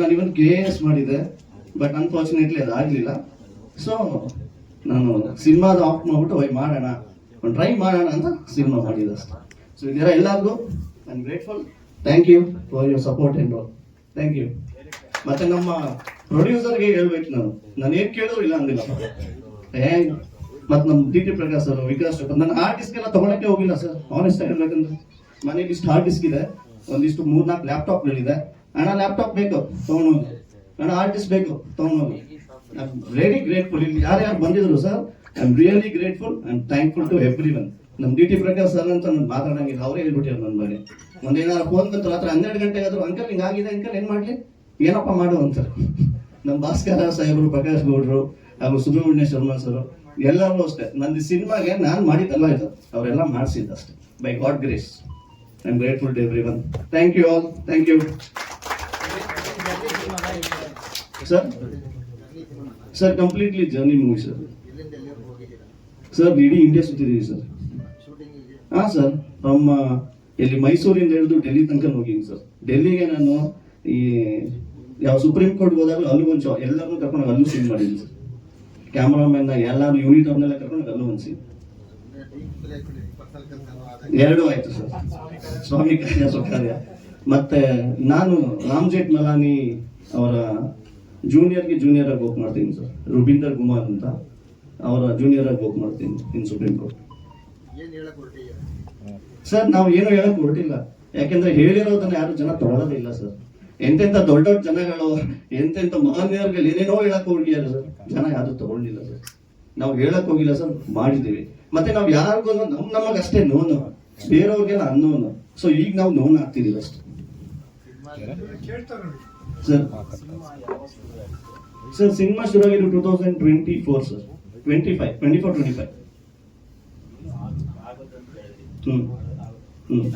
ನಾನು even K S ಮಾಡಿದೆ but unfortunately ಅದು ಆಗಲಿಲ್ಲ. ಸೊ ನಾನು ಸಿನಿಮಾದ ಆಫ್ ಮಾಡ್ಬಿಟ್ಟು, ಹೋಯ್ ಮಾಡೋಣ, ಒಂದು ಟ್ರೈ ಮಾಡೋಣ ಅಂತ ಸಿನಿಮಾ ಮಾಡಿದೆ ಅಷ್ಟೇ. ಸೊ ಇದೆಲ್ಲ ಎಲ್ಲರಿಗೂ I am grateful thank you for your support and all thank you ಮತ್ತೆ ನಮ್ಮ ಪ್ರೊಡ್ಯೂಸರ್ಗೆ ಹೇಳ್ಬೇಕು ನಾನು. ನಾನು ಏನು ಕೇಳಿದ್ರು ಇಲ್ಲ ಅಂದಿಲ್ಲ. ಏ ಮತ್ತೆ ನಮ್ಮ D T Prakash sir, Vikas artist ಎಲ್ಲ ತಗೊಳಕ್ಕೆ ಹೋಗಿಲ್ಲ ಸರ್. ಆನೆಸ್ಟ್ ಆಗಿರ್ಬೇಕಂದ್ರೆ ಮನೇಲಿ ಇಷ್ಟು ಹಾರ್ಡ್ ಡಿಸ್ಕ್ ಇದೆ. ಒಂದಿಷ್ಟು ಮೂರ್ನಾಲ್ಕು ಲ್ಯಾಪ್ಟಾಪ್ಗಳಿದೆ ಅಣ್ಣ ಲ್ಯಾಪ್ಟಾಪ್ ಬೇಕು ತಗೊಂಡೋಗಿ ಅಣ್ಣ ಆರ್ಟಿಸ್ಟ್ ಬೇಕು ತಗೊಂಡೋಗಿ ವೆರಿ ಗ್ರೇಟ್ಫುಲ್ ಇಲ್ಲಿ ಯಾರ್ಯಾರು ಬಂದಿದ್ರು sir I am really grateful am thankful to everyone ನಮ್ಮ ಡಿ ಟಿ ಪ್ರಕಾಶ್ ಸರ್ ಅಂತ ನಾನು ಮಾತಾಡಂಗಿಲ್ಲ, ಅವರೇ ಹೇಳ್ಬಿಟ್ಟಿರೋ ನನ್ನ ಬಗ್ಗೆ. ಒಂದೇನಾರು ಫೋನ್ ಬಂತು, ರಾತ್ರಿ ಹನ್ನೆರಡು ಗಂಟೆಗೆ ಆದರೂ ಅಂಕಲ್ ಹಿಂಗೆ ಆಗಿದೆ ಅಂಕಲ್ ಏನು ಮಾಡಲಿ? ಏನಪ್ಪ ಮಾಡು ಅಂತಾರೆ ನಮ್ಮ ಭಾಸ್ಕರ ಸಾಹೇಬರು, ಪ್ರಕಾಶ್ ಗೌಡ್ರು, ಹಾಗೂ ಸುಬ್ರಹ್ಮಣ್ಯ ಶರ್ಮಾ ಸರ್ ಎಲ್ಲರೂ ಅಷ್ಟೇ. ನಂದು ಸಿನಿಮಾಗೆ ನಾನು ಮಾಡಿದ್ದಲ್ಲ ಇದು? ಅವರೆಲ್ಲ ಮಾಡಿಸಿದ್ದು ಅಷ್ಟೇ by God grace I am grateful to everyone thank you all thank you sir sir completely journey movie sir sir ಇಡೀ ಇಂಡಿಯಾ ಸುತ್ತಿದ್ದೀವಿ ಸರ್ ಹಾಂ ಸರ್ ಫ್ರಮ್ ಇಲ್ಲಿ ಮೈಸೂರಿಂದ ಹಿಡಿದು ಡೆಲ್ಲಿ ತನಕ ಹೋಗಿದ್ದೀನಿ ಸರ್ ಡೆಲ್ಲಿಗೆ ನಾನು ಈ ಯಾವ ಸುಪ್ರೀಂ ಕೋರ್ಟ್ ಹೋದಾಗ ಅಲ್ಲಿ ಒಂದು ಶೋ ಎಲ್ಲರನ್ನೂ ಕರ್ಕೊಂಡು ಅಲ್ಲೂ ಸೀನ್ ಮಾಡಿದ್ದೀನಿ ಸರ್ ಕ್ಯಾಮ್ರಾಮನ್ ಎಲ್ಲರೂ ಯೂನಿಟ್ ಅವ್ರನ್ನೆಲ್ಲ ಕರ್ಕೊಂಡು ಅಲ್ಲೂ ಒಂದು ಸೀನ್ ಎರಡೂ ಆಯ್ತು ಸರ್ ಸ್ವಾಮಿ ಕಾರ್ಯ ಸ್ವಕಾರ್ಯ ಮತ್ತೆ ನಾನು ರಾಮ್ ಜೇಠ್ ಮಲಾನಿ ಅವರ ಜೂನಿಯರ್ಗೆ ಜೂನಿಯರ್ ಆಗಿ ವರ್ಕ್ ಮಾಡ್ತೀನಿ ಸರ್ ರುಬಿಂದರ್ ಕುಮಾರ್ ಅಂತ. ಅವರ ಜೂನಿಯರ್ ಆಗಿ ವರ್ಕ್ ಮಾಡ್ತೀನಿ ಇನ್ ಸುಪ್ರೀಂ ಕೋರ್ಟ್ ಸರ್ ನಾವು ಏನು ಹೇಳಕ್ ಹೊರಟಿಲ್ಲ. ಯಾಕೆಂದ್ರೆ ಹೇಳಿರೋದನ್ನ ಯಾರು ಜನ ತೊಗೊಳೋದೇ ಇಲ್ಲ ಸರ್ ಎಂತೆಂತ ದೊಡ್ಡ ದೊಡ್ಡ ಜನಗಳು ಎಂತೆಂತ ಮಹನೀಯರುಗಳು ಏನೇನೋ ಹೇಳಕ್ ಹೋಗಿದ್ದಾರೆ ಸರ್ ಜನ ಯಾರು ತಗೊಂಡಿಲ್ಲ ಸರ್ ನಾವು ಹೇಳಕ್ ಹೋಗಿಲ್ಲ ಸರ್ ಮಾಡಿದ್ದೀವಿ. ಮತ್ತೆ ನಾವು ಯಾರಿಗೂ ನಮ್ ಅಷ್ಟೇ ನೋನು. ಬೇರೆಯವ್ರಿಗೆಲ್ಲ ಅನ್ನೋನು ಸೊ ಈಗ ನಾವು ನೋನ್ ಆಗ್ತಿದೀವಿ ಅಷ್ಟೇ. ಸರ್ ಸಿನಿಮಾ ಶುರು ಆಗಿದ್ದು two thousand twenty four sir twenty five twenty four twenty five hmm hmm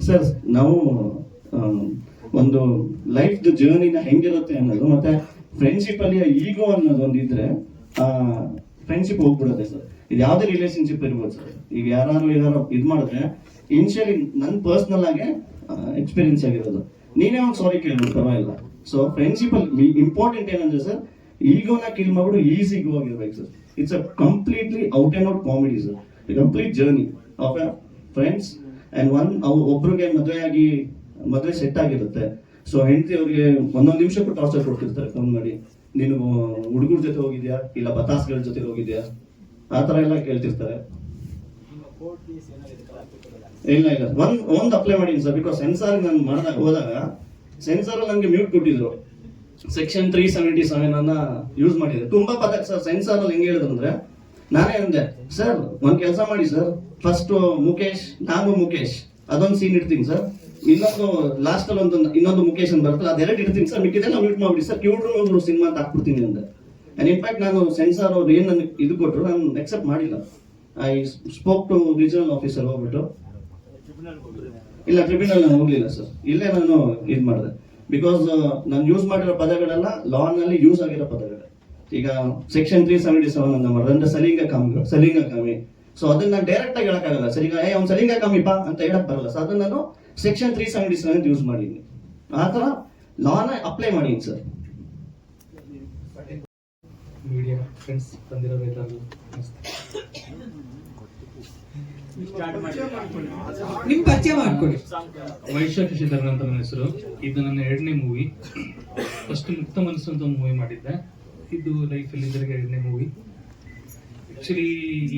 sir ನಾವು ಒಂದು ಲೈಫ್ ಜರ್ನಿನ ಹೆಂಗಿರುತ್ತೆ ಅನ್ನೋದು, ಮತ್ತೆ ಫ್ರೆಂಡ್ಶಿಪ್ ಅಲ್ಲಿ ಈಗೋ ಅನ್ನೋದು ಒಂದು ಇದ್ರೆ ಫ್ರೆಂಡ್ಶಿಪ್ ಹೋಗ್ಬಿಡುತ್ತೆ ಸರ್ ಇದು ಯಾವುದೇ ರಿಲೇಶನ್ಶಿಪ್ ಇರ್ಬೋದು ಸರ್ ಈಗ ಯಾರು ಏನಾರು ಇದು ಮಾಡಿದ್ರೆ ಇನಿಷಿಯಲಿ ನನ್ನ ಪರ್ಸ್ನಲ್ ಆಗಿ ಎಕ್ಸ್ಪೀರಿಯನ್ಸ್ ಆಗಿರೋದು. ನೀನೇ ಒಂದು ಸಾರಿ ಕೇಳ್ಬೋದು ಪರವಾಗಿಲ್ಲ. ಸೊ ಅಲ್ಲಿ ಇಂಪಾರ್ಟೆಂಟ್ ಏನಂದ್ರೆ ಸರ್ ಈಗೋನ ಕಿಲ್ ಮಾಡ್ಬಿಟ್ಟು easy go sir it's a completely out and out comedy sir complete journey of a friends and one ಅವು ಒಬ್ರಿಗೆ ಮದುವೆ ಆಗಿ, ಮದುವೆ ಸೆಟ್ ಆಗಿರುತ್ತೆ. ಸೊ ಹೆಂಡತಿ ಅವ್ರಿಗೆ ಒಂದೊಂದು ನಿಮಿಷಕ್ಕೂ ಟಾರ್ಚರ್ ಕೊಡ್ತಿರ್ತಾರೆ ಫೋನ್ ಮಾಡಿ. ನೀನು ಹುಡುಗರ ಜೊತೆ ಹೋಗಿದ್ಯಾ? ಇಲ್ಲ ಬತಾಸ್ಗಳ ಜೊತೆ ಹೋಗಿದ್ಯಾ? ಆ ಥರ ಎಲ್ಲ ಕೇಳ್ತಿರ್ತಾರೆ. ಇಲ್ಲ ಇಲ್ಲ. ಒಂದ್ ಒಂದ್ ಅಪ್ಲೈ ಮಾಡೀನಿ ಸರ್ ಬಿಕಾಸ್ ಸೆನ್ಸಾರ್ ನಾನು ಮಾಡಿದಾಗ, ಹೋದಾಗ ಸೆನ್ಸಾರ್ ನನಗೆ ಮ್ಯೂಟ್ ಕೊಟ್ಟಿದ್ರು. ಸೆಕ್ಷನ್ ತ್ರೀ ಸೆವೆಂಟಿ ಸೆವೆನ್ ಅನ್ನ ಯೂಸ್ ಮಾಡಿದೆ. ತುಂಬಾ ಪದ ಸರ್ ಸೆನ್ಸಾರ್ ಅಲ್ಲಿ ಹೆಂಗೆ ಹೇಳಿದ್ರು ಅಂದ್ರೆ, ನಾನೇ ಅಂದೆ ಸರ್ ಒಂದ್ ಕೆಲಸ ಮಾಡಿ ಸರ್ ಫಸ್ಟ್ ಮುಖೇಶ್, ನಾನು ಮುಖೇಶ್. ಅದೊಂದು ಸೀನ್ ಇಡ್ತೀನಿ ಸರ್ ಇನ್ನೊಂದು ಲಾಸ್ಟ್ ಅಲ್ಲಿ ಒಂದು, ಇನ್ನೊಂದು ಮುಖೇಶ್ ಅಂತ ಬರ್ತಲ್ಲ ಅದೆರಡು ಇಡ್ತೀನಿ ಸರ್ ಮಿಕ್ಕಿದೆಲ್ಲ ಮ್ಯೂಟ್ ಮಾಡ್ಬಿಡಿ ಸರ್ ಕ್ಯೂಡ್ರು ಒಂದು ಸಿನಿಮಾ ಅಂತ ಹಾಕ್ಬಿಡ್ತೀನಿ ಅಂದೆ. ಅಂಡ್ ಇನ್ಫ್ಯಾಕ್ಟ್ ನಾನು ಸೆನ್ಸಾರ್ ಅವ್ರು ಏನು ನನಗೆ ಇದು ಕೊಟ್ಟರು ನಾನು ಎಕ್ಸೆಪ್ಟ್ ಮಾಡಿಲ್ಲ. I spoke to regional officer ಹೋಗ್ಬಿಟ್ಟು ಇಲ್ಲ ಟ್ರಿಬ್ಯುನಲ್ ನಾನು ಹೋಗ್ಲಿಲ್ಲ ಸರ್ ಇಲ್ಲೇ ನಾನು ಇದು ಮಾಡಿದೆ. ಬಿಕಾಸ್ ನಾನು ಯೂಸ್ ಮಾಡಿರೋ ಪದಗಳೆಲ್ಲ ಲಾ ನಲ್ಲಿ ಯೂಸ್ ಆಗಿರೋ ಪದಗಳು. ಈಗ ಸೆಕ್ಷನ್ ತ್ರೀ ಸೆವೆಂಟಿ ಸೆವೆನ್ ಅಂತ ಮಾಡಿದ್ರೆ ಸಲಿಂಗ ಕಾಮಿ ಸಲಿಂಗ ಕಾಮಿ. ಸೊ ಅದನ್ನ ನಾನು ಡೈರೆಕ್ಟ್ ಆಗಿ ಹೇಳಕ್ಕಾಗಲ್ಲ. ಸರ್, ಈಗ, ಏ, ಅವ್ನು ಸಲಿಂಗ ಅಂತ ಹೇಳಕ್ ಬರಲ್ಲ. ಸೊ ಅದನ್ನ ನಾನು section three seventy seven use ಮಾಡಿದ್ದೀನಿ ಆ ಥರ ಲಾನ ಅಪ್ಲೈ ಮಾಡಿದ್ದೀನಿ ಸರ್ ಮೀಡಿಯಾ ಫ್ರೆಂಡ್ಸ್ ಎಲ್ಲರಿಗೂ ನಿಮ್ ಪರಿಚಯ ಮಾಡ್ಕೊಳ್ಳಿ. ವೈಶಾಖ ಶ್ರೀಧರನ್ ಅಂತ ನನ್ನ ಹೆಸರು ಇದು ನನ್ನ ಎರಡನೇ ಮೂವಿ ಫಸ್ಟ್ ಮುಕ್ತ ಮನಸ್ಸು ಅಂತ ಒಂದು ಮೂವಿ ಮಾಡಿದ್ದೆ. ಇದು ಲೈಫಲ್ಲಿ ಇದರಿಗೆ ಎರಡನೇ ಮೂವಿ ಆಕ್ಚುಲಿ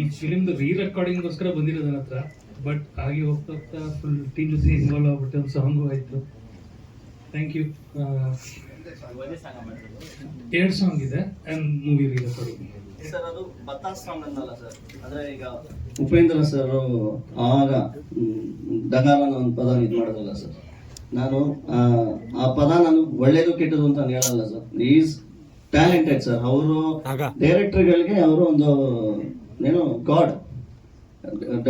ಈ ಫಿಲಿಮ್ದು ರೀ ರೆಕಾರ್ಡಿಂಗ್ಗೋಸ್ಕರ ಬಂದಿರೋದು ನನ್ನ ಹತ್ರ. ಬಟ್ ಹಾಗೆ ಹೋಗ್ತಾ ಹೋಗ್ತಾ ಫುಲ್ ಟೀಮ್ ಜೊತೆ ಇನ್ವಾಲ್ವ್ ಆಗ್ಬಿಟ್ಟು ಒಂದು ಸಾಂಗು ಆಯಿತು. ಥ್ಯಾಂಕ್ ಯು ಎರಡು ಸಾಂಗ್ ಇದೆ. And movie re recording sir ಅದು ಸರ್. ಅಂದ್ರೆ ಈಗ ಉಪೇಂದ್ರ ಸರ್ ಆಗ ಡಗಾರ ಅನ್ನೋ ಒಂದು ಪದ ಇದು ಮಾಡೋದಲ್ಲ ಸರ್. ನಾನು ಆ, ಪದ ನಾನು ಒಳ್ಳೇದು ಕೆಟ್ಟದು ಅಂತ ನಾನು ಹೇಳಲ್ಲ ಸರ್. Is talented sir. ಅವರು ಡೈರೆಕ್ಟರ್ಗಳಿಗೆ ಅವರು ಒಂದು ಏನು ಗಾಡ್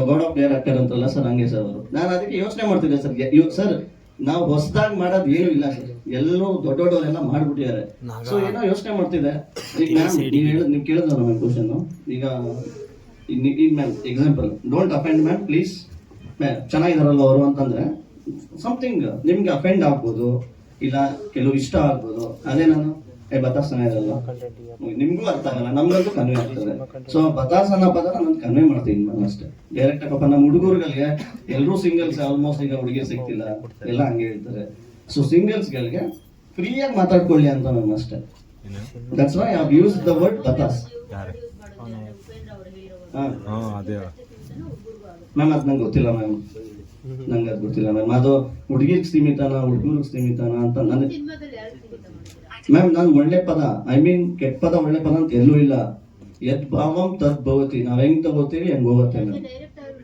ಗಾಡ್ ಆಫ್ ಡೈರೆಕ್ಟರ್ ಅಂತಲ್ಲ ಸರ್ ಹಂಗೆ ಸರ್ ಅವರು. ನಾನು ಅದಕ್ಕೆ ಯೋಚನೆ ಮಾಡ್ತಿದ್ದೆ ಸರ್. ಸರ್ ನಾವು ಹೊಸದಾಗಿ ಮಾಡೋದು ಏನು ಇಲ್ಲ ಸರ್. ಎಲ್ಲರೂ ದೊಡ್ಡ ದೊಡ್ಡವರೆಲ್ಲ ಮಾಡ್ಬಿಟ್ಟಿದ್ದಾರೆ. ಸೊ ಏನೋ ಯೋಚನೆ ಮಾಡ್ತಿದ್ದೆ. ಈಗ ಮ್ಯಾಮ್ ನೀವು ಹೇಳ ನೀವು ಕೇಳಿದ್ರು ನಮ್ಮ ಕ್ವಶನ್ ಈಗ ಈಗ- ಈಗ ma'am example don't offend ma'am please ma'am ಚೆನ್ನಾಗಿದಾರಲ್ಲ ಅವರು ಅಂತಂದ್ರೆ ಸಮಥಿಂಗ್ ನಿಮ್ಗೆ ಅಫೆಂಡ್ ಆಗ್ಬೋದು ಇಲ್ಲ ಕೆಲವು ಇಷ್ಟ ಆಗ್ಬೋದು. ಅದೇ ನಾನು ಏ ಬತಾಸನ ಇರಲ್ಲ. ನಿಮ್ಗೂ ಅರ್ಥ ಆಗಲ್ಲ ನಮ್ಗಂತೂ ಕನ್ವೆ ಆಗ್ತದೆ. ಸೊ ಬತಾಸನ ಅನ್ನೋ ಪದ ನಾನು ಕನ್ವೆ ಮಾಡ್ತೀನಿ ನಾನು ಅಷ್ಟೇ. ಡೈರೆಕ್ಟ್ ಆಗಪ್ಪ ನಮ್ಮ ಹುಡುಗರುಗಳಿಗೆ ಎಲ್ಲರೂ ಸಿಂಗಲ್ಸ್ ಆಲ್ಮೋಸ್ಟ್ ಈಗ ಹುಡುಗಿ ಸಿಗ್ತಿಲ್ಲ ಎಲ್ಲ ಹಂಗೆ ಹೇಳ್ತಾರೆ. ಸೊ ಸಿಂಗಲ್ಸ್ಗಳಿಗೆ ಫ್ರೀಯಾಗಿ ಮಾತಾಡ್ಕೊಳ್ಳಿ ಅಂತ ನಾನು ಅಷ್ಟೇ. That's why I use the word ಬತಾಸ್ ಹಾ. ಹಾ ಅದೇ ಮ್ಯಾಮ್ ಅದು ನಂಗೆ ಗೊತ್ತಿಲ್ಲ ಮ್ಯಾಮ್ ನಂಗೆ ಅದು ಗೊತ್ತಿಲ್ಲ ಮ್ಯಾಮ್ ಅದು ಹುಡುಗಿಗೆ ಸೀಮಿತನ ಹುಡುಗರಿಗೆ ಸೀಮಿತನ ಅಂತ ನನಗೆ ಮ್ಯಾಮ್ ನಾನು ಒಳ್ಳೆ ಪದ ಐ ಮೀನ್ ಕೆಟ್ಟ ಪದ ಒಳ್ಳೆ ಪದ ಅಂತ ಎಲ್ಲೂ ಇಲ್ಲ. ಎದ್ ಭಾವಂ ತದ್ ಭವತಿ ನಾವ್ ಹೆಂಗ್ ತಗೋತೀವಿ ಹೆಂಗ್ ಹೋಗುತ್ತೆ ಮ್ಯಾಮ್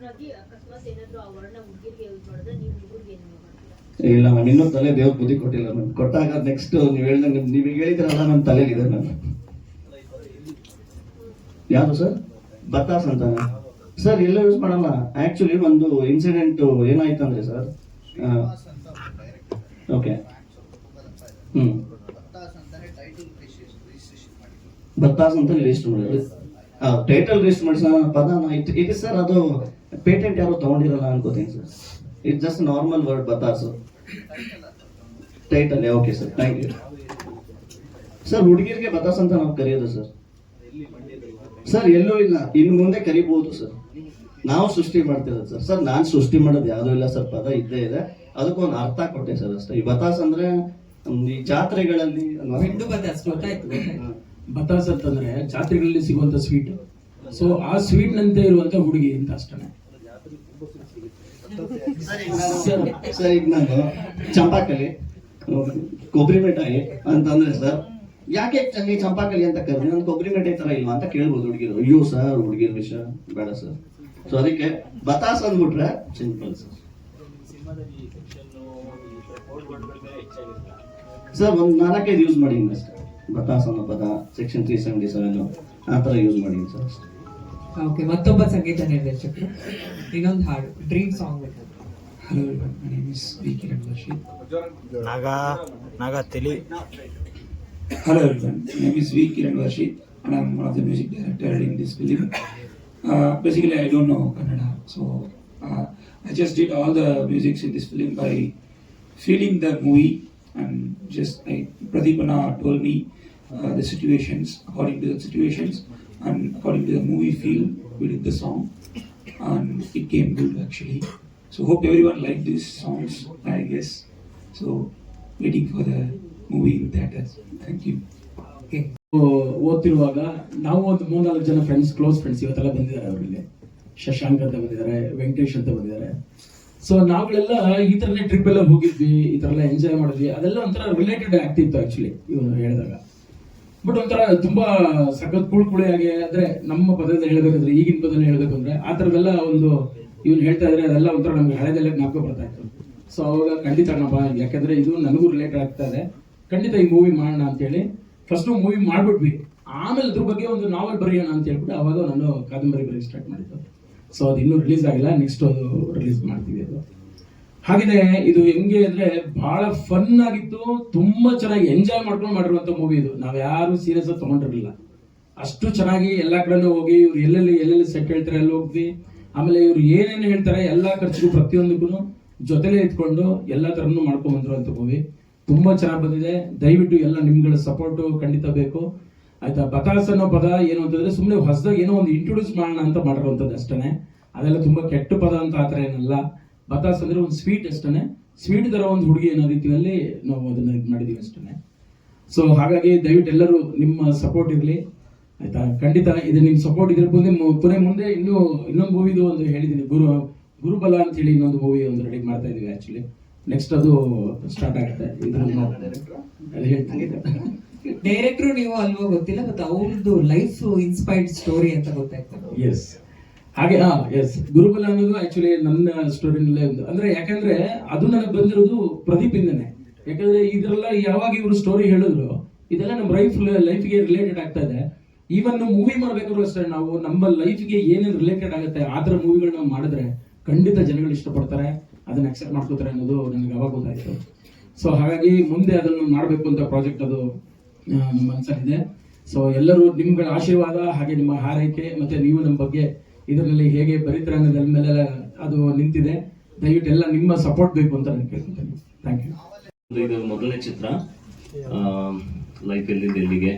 ಆಗಿ ಅಕಸ್ಮಾತ್ ಏನಾದ್ರು ಆ ವರ್ಣ ಹುಡುಗಿರಿಗೆ ಯೂಸ್ ಮಾಡಿದ್ರೆ ನೀವು ಹುಡುಗರಿಗೆ ಏನು ಮಾಡ್ತೀರಾ? ಇಲ್ಲ ಮ್ಯಾಮ್ ಇನ್ನೂ ತಲೆ ದೇವ್ರ ಬುದ್ಧಿ ಕೊಟ್ಟಿಲ್ಲ ಮ್ಯಾಮ್ ಕೊಟ್ಟಾಗ ನೆಕ್ಸ್ಟ್ ನೀವು ಹೇಳ್ದಂಗೆ ನೀವು ಹೇಳಿದ್ರಲ್ಲ ನನ್ನ ತಲೆಗಿದೆ ಮ್ಯಾಮ್ ಯಾರು ಸರ್ ಬತಾಸ್ ಅಂತ ಸರ್ ಎಲ್ಲ ಯೂಸ್ ಮಾಡಲ್ಲ. ಆಕ್ಚುಲಿ ಒಂದು ಇನ್ಸಿಡೆಂಟ್ ಏನಾಯ್ತಂದ್ರೆ ಸರ್ ಓಕೆ ಹ್ಮ್. ಬತ್ತಾಸ್ ಅಂತ ರಿಜಿಸ್ಟರ್ ಮಾಡಿದ್ರು. ಟೈಟಲ್ ರಿಜಿಸ್ಟರ್ ಮಾಡಿಸ ಪದ ಇಟ್ ಇದು ಸರ್ ಅದು ಪೇಟೆಂಟ್ ಯಾರು ತಗೊಂಡಿರಲ್ಲ ಅನ್ಕೋತೀನಿ sir it just normal word ಬತಾಸು title okay sir thank you sir ಹುಡುಗಿರಿಗೆ ಬತಾಸ್ ಅಂತ ನಾವು ಕರೆಯೋದು ಸರ್ ಸರ್ ಎಲ್ಲೂ ಇಲ್ಲ. ಇನ್ನು ಮುಂದೆ ಕರಿಬಹುದು ಸರ್ ನಾವು ಸೃಷ್ಟಿ ಮಾಡ್ತಿರೋದು ಸರ್ ಸರ್ ನಾನು ಸೃಷ್ಟಿ ಮಾಡೋದು ಯಾವುದೂ ಇಲ್ಲ ಸರ್ ಪದ ಇದ್ದೇ ಇದೆ. ಅದಕ್ಕೊಂದು ಅರ್ಥ ಕೊಟ್ಟೆ ಸರ್ ಅಷ್ಟೇ. ಈ ಬತಾಸ್ ಅಂದ್ರೆ ಈ ಜಾತ್ರೆಗಳಲ್ಲಿ ಬತಾಸ್ ಅಂತಂದ್ರೆ ಜಾತ್ರೆಗಳಲ್ಲಿ ಸಿಗುವಂತ ಸ್ವೀಟ್ ಸೊ ಆ ಸ್ವೀಟ್ ನಂತೆ ಇರುವಂತ ಹುಡುಗಿ ಅಂತ ಅಷ್ಟೇ ಸರ್ ಈಗ ನಾನು ಚಂಪಾಕಲಿ, ಕೊಬ್ಬರಿ ಮಿಠಾಯಿ ಅಂತಂದ್ರೆ ಸರ್, ಯಾಕೆ ಚಂಗಿ ಚಂಪಾಕಲಿ ಅಂತ ಕರೆದ್ರೆ? ನಾನು ಕೊಬ್ಬರಿ ಮಿಠಾಯಿ ತರ ಇಲ್ವಾ ಅಂತ ಕೇಳ್ಬೋದು ಹುಡುಗಿರು. ಅಯ್ಯೋ ಸರ್, ಹುಡುಗಿರ ವಿಷಯ ಬೇಡ ಸರ್. ಸೊ ಅದಕ್ಕೆ ಬತಾಸ್ ಅಂದ್ಬಿಟ್ರೆ ಸಿಂಪಲ್ ಸರ್. ಸರ್, ಒಂದು ನಾಲ್ಕೈದು ಯೂಸ್ ಮಾಡಿ ಅಷ್ಟೇ ಬತಾಸ್ ಅನ್ನೋ ಪದ ಸೆಕ್ಷನ್ ತ್ರೀ ಸೆವೆಂಟಿ ಸೆವೆನ್ ಆ ಥರ ಯೂಸ್ ಮಾಡಿದ್ದೀನಿ ಸರ್ ಓಕೆ ಮತ್ತೊಬ್ಬ ಸಂಗೀತ ನಿರ್ದೇಶಕರು ಇನ್ನೊಂದು ಹಾಡು dream song hello my name is V Kiran Varshi Naga Naga ತಲಿ everyone, name is Vashi and I'm one of the music director in this film. Uh, basically, I don't know Kannada, so uh, I just did all the musics in this film by feeling the movie and just like Pradipana told me uh, the situations, according to the situations and according to the movie feel, we did the song and it came good actually. So hope everyone liked these songs, I guess. So waiting for the movie in theaters. Thank you. Okay. ಓದ್ತಿರುವಾಗ ನಾವು ಒಂದು ಮೂರ್ನಾಲ್ಕು ಜನ friends close friends ಇವತ್ತೆಲ್ಲ ಬಂದಿದ್ದಾರೆ ಅವರಿಗೆ ಶಶಾಂಕ್ ಅಂತ ಬಂದಿದ್ದಾರೆ ವೆಂಕಟೇಶ್ ಅಂತ ಬಂದಿದ್ದಾರೆ ಸೊ ನಾವುಗಳೆಲ್ಲ ಈ ತರನೇ ಟ್ರಿಪ್ ಎಲ್ಲ ಹೋಗಿದ್ವಿ, ಈ ಥರ ಎಲ್ಲ ಎಂಜಾಯ್ ಮಾಡಿದ್ವಿ. ಅದೆಲ್ಲ ಒಂಥರ ರಿಲೇಟೆಡ್ ಆಗ್ತಿತ್ತು ಆಕ್ಚುಲಿ ಇವನು ಹೇಳಿದಾಗ. ಬಟ್ ಒಂಥರ ತುಂಬಾ ಸಖತ್ ಕುಳ್ಕುಳಿಯಾಗಿ ಅಂದ್ರೆ ನಮ್ಮ ಪದದಲ್ಲಿ ಹೇಳಬೇಕಂದ್ರೆ, ಈಗಿನ ಪದದಲ್ಲಿ ಹೇಳಬೇಕಂದ್ರೆ ಆ ಥರದೆಲ್ಲ ಒಂದು ಇವನು ಹೇಳ್ತಾ ಇದ್ರೆ ಅದೆಲ್ಲ ಒಂಥರ ನಮ್ಗೆ ಹಳೆದೆಲ್ಲ ಜ್ಞಾಪಕ ಬರ್ತಾ ಇತ್ತು. ಸೊ ಅವಾಗ ಖಂಡಿತ ನಮ್ಮ ಯಾಕಂದ್ರೆ ಇದು ನನಗೂ ರಿಲೇಟ್ ಆಗ್ತಾ ಇದೆ. ಖಂಡಿತ ಈ ಮೂವಿ ಮಾಡೋಣ ಅಂತೇಳಿ ಫಸ್ಟ್ ಮೂವಿ ಮಾಡ್ಬಿಟ್ವಿ. ಆಮೇಲೆ ಅದ್ರ ಬಗ್ಗೆ ಒಂದು ನಾವೆಲ್ ಬರೆಯೋಣ ಅಂತ ಹೇಳ್ಬಿಟ್ಟು ಅವಾಗ ನಾನು ಕಾದಂಬರಿ ಬರೆಯೋಕ್ಕೆ ಸ್ಟಾರ್ಟ್ ಮಾಡಿದ್ದು. ಸೊ ಅದು ಇನ್ನೂ ರಿಲೀಸ್ ಆಗಿಲ್ಲ. ನೆಕ್ಸ್ಟ್ ಅದು ರಿಲೀಸ್ ಮಾಡ್ತೀವಿ ಅದು. ಹಾಗಿದೆ ಇದು ಹೆಂಗೆ ಅಂದ್ರೆ ಬಹಳ ಫನ್ ಆಗಿತ್ತು. ತುಂಬಾ ಚೆನ್ನಾಗಿ ಎಂಜಾಯ್ ಮಾಡ್ಕೊಂಡು ಮಾಡಿರುವಂತ ಮೂವಿ ಇದು. ನಾವು ಯಾರು ಸೀರಿಯಸ್ ಆಗಿ ತಗೊಂಡಿರ್ಲಿಲ್ಲ. ಅಷ್ಟು ಚೆನ್ನಾಗಿ ಎಲ್ಲ ಕಡೆನೂ ಹೋಗಿ ಇವ್ರು ಎಲ್ಲೆಲ್ಲಿ ಎಲ್ಲೆಲ್ಲಿ ಸೆಟ್ ಹೇಳ್ತಾರೆ ಅಲ್ಲಿ ಹೋಗ್ವಿ. ಆಮೇಲೆ ಇವ್ರು ಏನೇನು ಹೇಳ್ತಾರೆ ಎಲ್ಲಾ ಖರ್ಚಿಗೂ ಪ್ರತಿಯೊಂದಕ್ಕೂ ಜೊತೆಲೇ ಇಟ್ಕೊಂಡು ಎಲ್ಲಾ ಥರನೂ ಮಾಡ್ಕೊಂಡು ಬಂದಿರುವಂತ ಮೂವಿ ತುಂಬಾ ಚೆನ್ನಾಗಿ ಬಂದಿದೆ. ದಯವಿಟ್ಟು ಎಲ್ಲ ನಿಮ್ಗಳ ಸಪೋರ್ಟ್ ಖಂಡಿತ ಬೇಕು. ಆಯ್ತಾ ಬತಾಸ್ ಅನ್ನೋ ಪದ ಏನು ಅಂತಂದ್ರೆ ಸುಮ್ಮನೆ ಹೊಸದಾಗಿ ಏನೋ ಒಂದು ಇಂಟ್ರೊಡ್ಯೂಸ್ ಮಾಡೋಣ ಅಂತ ಮಾಡಿರುವಂಥದ್ದು ಅಷ್ಟೇ ಅದೆಲ್ಲ ತುಂಬಾ ಕೆಟ್ಟ ಪದ ಅಂತ ಆತರ ಏನಲ್ಲ ಬತಾಸ್ ಅಂದ್ರೆ ಒಂದು ಸ್ವೀಟ್ ಅಷ್ಟೇ ಸ್ವೀಟ್ ಥರ ಒಂದು ಹುಡುಗಿ ಅನ್ನೋ ರೀತಿಯಲ್ಲಿ ನಾವು ಅದನ್ನ ಇದು ಮಾಡಿದೀವಿ ಅಷ್ಟೇ ಸೊ ಹಾಗಾಗಿ ದಯವಿಟ್ಟು ಎಲ್ಲರೂ ನಿಮ್ಮ ಸಪೋರ್ಟ್ ಇರಲಿ ಆಯ್ತಾ ಖಂಡಿತ ಇದು ನಿಮ್ಮ ಸಪೋರ್ಟ್ ಇದ್ರ ಮುಂದೆ ಪುನಃ ಮುಂದೆ ಇನ್ನೂ ಇನ್ನೊಂದು ಮೂವಿದು ಒಂದು ಹೇಳಿದ್ದೀನಿ ಗುರು ಗುರುಬಲ ಅಂತ ಹೇಳಿ ಇನ್ನೊಂದು ಮೂವಿ ಒಂದು ರೆಡಿ ಮಾಡ್ತಾ ಇದೀವಿ ಆಕ್ಚುಲಿ ನೆಕ್ಸ್ಟ್ ಅದು ಸ್ಟಾರ್ಟ್ ಆಗುತ್ತೆ ಡೈರೆಕ್ಟ್ರು ನೀವು ಅಲ್ವೋ ಗೊತ್ತಿಲ್ಲ ಬಟ್ ಅವ್ರದ್ದು ಲೈಫ್ ಇನ್ಸ್ಪೈರ್ಡ್ ಸ್ಟೋರಿ ಅಂತ ಗೊತ್ತಾಯ್ತು. ಎಸ್ ಹಾಗೆ, ಹಾ ಎಸ್ ಗುರುಕುಲ ಅನ್ನೋದು ಆಕ್ಚುಲಿ ನನ್ನ ಸ್ಟೋರಿನಲ್ಲೇ ಒಂದು. ಅಂದ್ರೆ ಯಾಕಂದ್ರೆ ಅದು ನನಗೆ ಬಂದಿರೋದು ಪ್ರದೀಪ್ ಇಂದನೆ ಯಾಕಂದ್ರೆ ಇದ್ರೆಲ್ಲ ಯಾವಾಗ ಇವರು ಸ್ಟೋರಿ ಹೇಳಿದ್ರು, ಇದೆಲ್ಲ ನಮ್ಮ ಲೈಫ್ ಲೈಫ್ಗೆ ರಿಲೇಟೆಡ್ ಆಗ್ತಾ ಇದೆ. ಈವನ್ ಮೂವಿ ಮಾಡ್ಬೇಕಾದ್ರೂ ಅಷ್ಟೇ, ನಾವು ನಮ್ಮ ಲೈಫ್ಗೆ ಏನೇನು ರಿಲೇಟೆಡ್ ಆಗುತ್ತೆ, ಆ ಥರ ಮೂವಿಗಳನ್ನ ಮಾಡಿದ್ರೆ ಖಂಡಿತ ಜನಗಳು ಇಷ್ಟಪಡ್ತಾರೆ, ಅದನ್ನ ಅಕ್ಸೆಪ್ಟ್ ಮಾಡ್ಕೋತಾರೆ ಅನ್ನೋದು ನನಗೆ ಅವಾಗ ಗೊತ್ತಾಯ್ತು. ಸೊ ಹಾಗಾಗಿ ಮುಂದೆ ಅದನ್ನು ಮಾಡಬೇಕು ಅಂತ ಪ್ರಾಜೆಕ್ಟ್ ಅದು ನಮ್ಮ ಮನಸ್ಸಾಗಿದೆ ಸೊ ಎಲ್ಲರೂ ನಿಮ್ಗಳ ಆಶೀರ್ವಾದ, ಹಾಗೆ ನಿಮ್ಮ ಹಾರೈಕೆ, ಮತ್ತೆ ನೀವು ನಮ್ಮ ಬಗ್ಗೆ ಇದರಲ್ಲಿ ಹೇಗೆ ಬರೀತಾರೆ ಅನ್ನೋದ್ರ ಮೇಲೆ ಅದು ನಿಂತಿದೆ. ದಯವಿಟ್ಟು ಎಲ್ಲ ನಿಮ್ಮ ಸಪೋರ್ಟ್ ಬೇಕು ಅಂತ ನಾನು ಕೇಳ್ಕೊತೀನಿ. ಥ್ಯಾಂಕ್ ಯು ಇದು ಮೊದಲನೇ ಚಿತ್ರ. ಲೈಫ್ ಎಲ್ಲಿಂದ, ಎಲ್ಲಿಗೆ?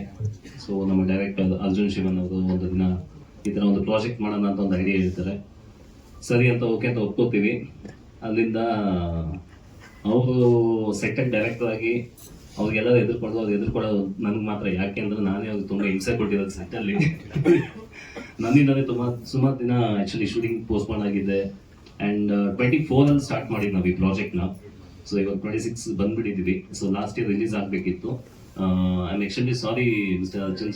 ಸೊ ನಮ್ಮ ಡೈರೆಕ್ಟರ್ ಅರ್ಜುನ್ ಶಿವನ್ ಅವರು ಒಂದು ದಿನ ಈ ಥರ ಒಂದು ಪ್ರಾಜೆಕ್ಟ್ ಮಾಡೋಣ ಅಂತ ಒಂದು ಐಡಿಯಾ ಹೇಳ್ತಾರೆ ಸರಿ ಅಂತ ಓಕೆ ಅಂತ ಒಪ್ಕೋತೀವಿ. ಅಲ್ಲಿಂದ ಅವರು ಸೆಕೆಂಡ್ ಡೈರೆಕ್ಟರ್ ಆಗಿ ಅವ್ರಿಗೆಲ್ಲರೂ ಎದುರ್ಕೊಂಡು ಅವ್ರು ಎದುರ್ಕೊಳ್ಳೋದು ನನಗೆ ಮಾತ್ರ. ಯಾಕೆ ಅಂದ್ರೆ ನಾನೇ ಅವ್ರಿಗೆ ತುಂಬ ಹಿಂಸೆ ಕೊಟ್ಟಿರೋದು ಸೆಟ್ಟಲ್ಲಿ ನನ್ನಿಂದಲೇ ತುಂಬ, ಸುಮಾರು ದಿನ ಆ್ಯಕ್ಚುಲಿ ಶೂಟಿಂಗ್ ಪೋಸ್ಟ್ಪೋನ್ ಆಗಿದೆ. ಆ್ಯಂಡ್ ಟ್ವೆಂಟಿ ಫೋರಲ್ಲಿ ಸ್ಟಾರ್ಟ್ ಮಾಡಿದ್ದು ನಾವು ಈ ಪ್ರಾಜೆಕ್ಟ್ನ ಸೊ ಇವಾಗ ಟ್ವೆಂಟಿ ಸಿಕ್ಸ್ ಬಂದ್ಬಿಟ್ಟಿದ್ದೀವಿ ಸೊ ಲಾಸ್ಟ್ ಇಯರ್ ರಿಲೀಸ್ ಆಗಬೇಕಿತ್ತು I am extremely sorry mister Arjun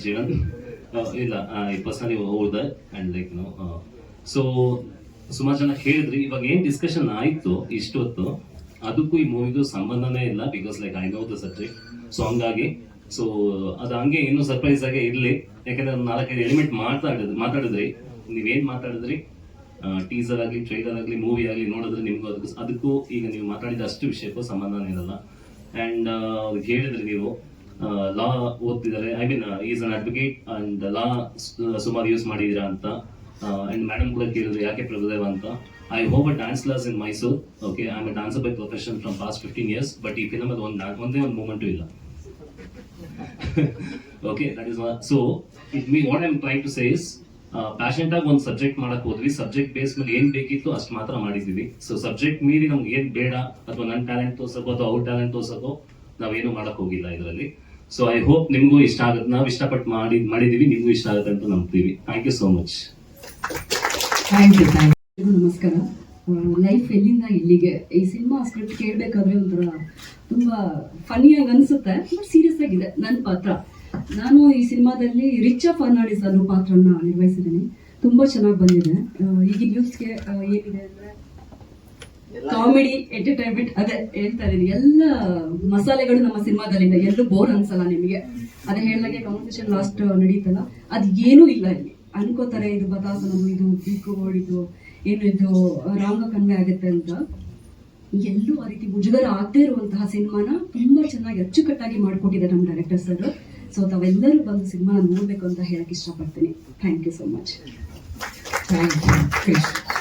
ಇಲ್ಲ ಈ ಪರ್ಸನಲಿ ಹೋದ ಆ್ಯಂಡ್ ಲೈಕ್ ನೋ ಸೊ ಸುಮಾರು ಜನ ಹೇಳಿದ್ರಿ. ಇವಾಗ ಏನು ಡಿಸ್ಕಷನ್ ಆಯಿತು ಇಷ್ಟೊತ್ತು? ಅದಕ್ಕೂ ಈ ಮೂವಿಗೂ ಸಂಬಂಧನೇ ಇಲ್ಲ because like I know the subject so ಹಂಗಾಗಿ ಸೊ ಅದು ಹಂಗೆ ಇನ್ನೂ ಸರ್ಪ್ರೈಸ್ ಆಗಿ ಇರಲಿ. ಯಾಕಂದ್ರೆ ನಾಲ್ಕೈದು ಎಲಿಮೆಂಟ್ ಮಾತಾಡಿದ್ರಿ ಮಾತಾಡಿದ್ರಿ. ನೀವೇನು ಮಾತಾಡಿದ್ರಿ? ಟೀಸರ್ ಆಗಲಿ ಟ್ರೈಲರ್ ಆಗಲಿ ಮೂವಿ ಆಗಲಿ ನೋಡಿದ್ರೆ ನಿಮಗೂ ಅದಕ್ಕೂ ಅದಕ್ಕೂ ಈಗ ನೀವು ಮಾತಾಡಿದ ಅಷ್ಟು ವಿಷಯಕ್ಕೂ ಸಂಬಂಧನೇ ಇರಲ್ಲ. ಆ್ಯಂಡ್ ಹೇಳಿದ್ರಿ ನೀವು law ಓದ್ತಿದ್ದಾರೆ I mean is an advocate and law ಸುಮಾರು ಯೂಸ್ ಮಾಡಿದ್ದೀರಾ ಅಂತ. ಅಂಡ್ ಮೇಡಮ್ ಕೂಡ ಕೇಳಿದ್ರು, ಯಾಕೆ ಪ್ರಭುದೇವ ಅಂತ. I a dance class in Mysore okay I am dancer dancer by profession from past fifteen years but ಈ ಫಿಲಮ್ ಅದು ಒಂದು ಒಂದೇ ಒಂದು ಮೂಮೆಂಟು ಇಲ್ಲ okay that is so it me what I'm try to say is passionate ಆಗಿ ಒಂದು subject ಮಾಡಕ್ ಹೋದ್ವಿ. ಸಬ್ಜೆಕ್ಟ್ ಬೇಸ್ ಮೇಲೆ ಏನ್ ಬೇಕಿತ್ತು ಅಷ್ಟು ಮಾತ್ರ ಮಾಡಿದ್ವಿ. ಸೊ ಸಬ್ಜೆಕ್ಟ್ ಮೀರಿ ನಮ್ಗೆ ಏನ್ ಬೇಡ, ಅಥವಾ ನನ್ನ ಟ್ಯಾಲೆಂಟ್ ತೋರ್ಸೋ ಅಥವಾ ಅವ್ರ ಟ್ಯಾಲೆಂಟ್ ತೋರ್ಸೋಕೋ, ನಾವೇನು ಮಾಡಕ್ ಹೋಗಿಲ್ಲ ಇದರಲ್ಲಿ. ಸೊ ಐ ಹೋಪ್ ನಿಮ್ಗೂ ಇಷ್ಟ ಆಗುತ್ತೆ. ನಾವು ಇಷ್ಟಪಟ್ಟು ಮಾಡಿ, ಮಾಡಿದೀವಿ, ನಿಮ್ಗೂ ಇಷ್ಟ ಆಗುತ್ತೆ ಅಂತ ನಂಬ್ತೀವಿ. Thank you so much thank you ನಮಸ್ಕಾರ. ಲೈಫ್ ಎಲ್ಲಿಂದ ಇಲ್ಲಿಗೆ? ಈ ಸಿನಿಮಾ ಸ್ಕ್ರಿಪ್ಟ್ ಕೇಳಬೇಕಾದ್ರೆ ಒಂಥರ ತುಂಬ ಫನ್ನಿಯಾಗಿ ಅನಿಸುತ್ತೆ ಬಟ್ ಸೀರಿಯಸ್ ಆಗಿದೆ. ನನ್ನ ಪಾತ್ರ. ನಾನು ಈ ಸಿನಿಮಾದಲ್ಲಿ ಆಫ್ ಫರ್ನಾಡಿಸ್ ಅನ್ನೋ ಪಾತ್ರನ ನಿರ್ವಹಿಸಿದ್ದೀನಿ. ತುಂಬ ಚೆನ್ನಾಗಿ ಬಂದಿದೆ. ಈಗಿನ ನ್ಯೂಸ್ಗೆ ಏನಿದೆ ಅಂದರೆ ಕಾಮಿಡಿ ಎಂಟರ್ಟೈನ್ಮೆಂಟ್ ಅದೇ ಹೇಳ್ತಾ ಇದೀನಿ ಎಲ್ಲ ಮಸಾಲೆಗಳು ನಮ್ಮ ಸಿನಿಮಾದಲ್ಲಿದೆ ಎಲ್ಲರೂ ಬೋರ್ ಅನ್ಸಲ್ಲ ನಿಮಗೆ. ಅದೇ ಹೇಳಿದಾಗೆ ಕಾಂಪಿಟೇಷನ್ ಲಾಸ್ಟ್ ನಡೀತಲ್ಲ. ಅದು ಏನೂ ಇಲ್ಲ ಇಲ್ಲಿ. ಅನ್ಕೋತಾರೆ ಇದು ಬತಾಸನ ಇದು ಬೀಕು ಇದು ಏನು ಇದು ರಾಂಗ ಕನ್ವೆ ಆಗುತ್ತೆ ಅಂತ. ಎಲ್ಲೂ ಆ ರೀತಿ ಮುಜುಗರ ಆಗದೇ ಇರುವಂತಹ ಸಿನಿಮಾನ ತುಂಬಾ ಚೆನ್ನಾಗಿ ಅಚ್ಚುಕಟ್ಟಾಗಿ ಮಾಡಿಕೊಟ್ಟಿದ್ದಾರೆ ನಮ್ಮ ಡೈರೆಕ್ಟರ್ ಸರ್ ಸೊ ತಾವೆಲ್ಲರೂ ಬಂದು ಸಿನಿಮಾನ ನೋಡ್ಬೇಕು ಅಂತ ಹೇಳಕ್ ಇಷ್ಟಪಡ್ತೀನಿ. Thank you so much thank you